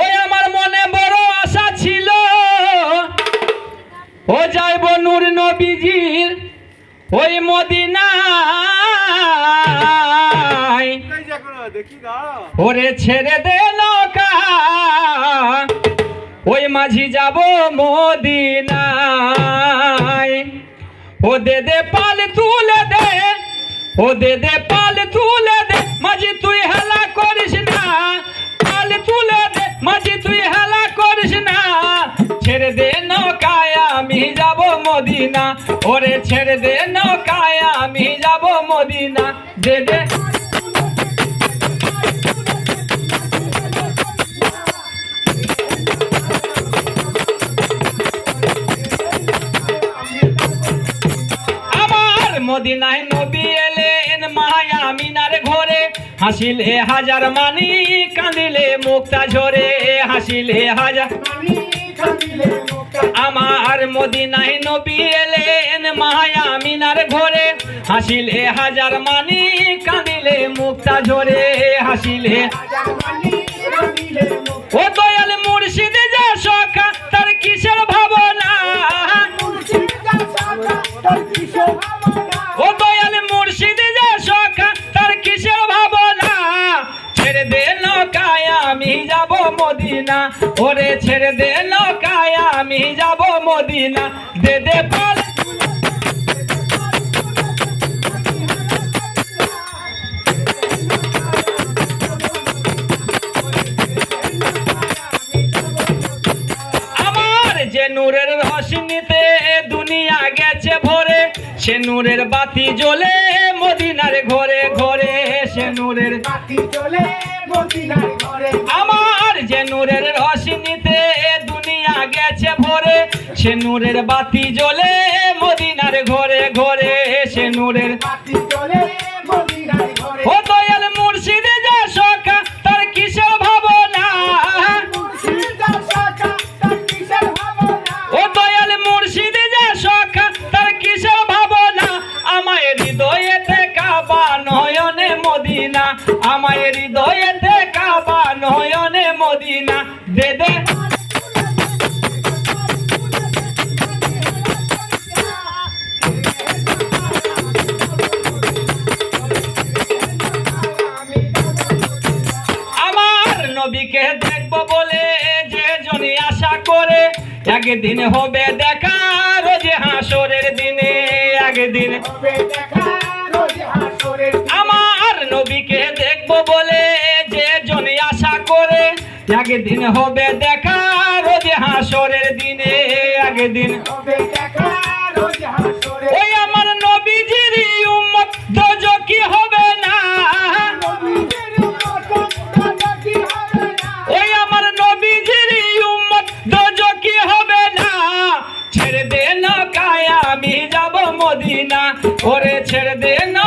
ওই আমার মনে বড় আশা ছিল। ও যাইব নূর নবীজির ওই মদিনায়। ওরে ছেড়ে দে নৌকা। ওই মাঝি যাব মদিনায়। ও দে দে পাল তুলে দে। ও দে দে পাল তুলে দে। মাঝি তুই হেলা মদিনা, ওরে ছেড়ে দে নৌকায়, আমি যাব মদিনা। দে দে। মদিনায় নবী এলেন মায়া মিনার ঘরে। হাসিলে হাজার মানি কাঁদিলে মুক্তা ঝরে। হাসিলে হাজার আমার মদিনায় নবী এলেন মায়া মিনার ঘরে। হাসিলে হাজার মানি কাঁদিলে মুক্তা ঝরে। হাসিলে ও দয়াল মুর্শিদ মদিনা। ওরে ছেড়ে দে নৌকায় আমি যাব মদিনা। দে দে পাল। আমার যে নূরের রশ্মিতে দুনিয়া গেছে ভরে সে নূরের বাতি জ্বলে মদিনার ঘরে ঘরে সে নূরের আমার যে নূরের দুনিয়া গেছে ভরে সে নূরের বাতি জ্বলে মদিনার ঘরে ঘরে সে নূরের ও দয়াল মুর্শিদ যা সখা তার কিসের ভাবনা? ও দয়াল মুর্শিদ যা সখা তার কিসের ভাবনা? আমায় হৃদয়েতে কাবা নয়নে মদিনা আমায় হৃদয়েতে আশা করে একদিন হবে দেখা রোজ হাসরের দিনে একদিন আমার নবীকে দেখব বলে যে জনে আশা করে একদিন হবে দেখা রোজ হাসরের দিনে একদিন হবে দেখা আমার নবীজির মদিনা ওরে ছেড়ে দে না।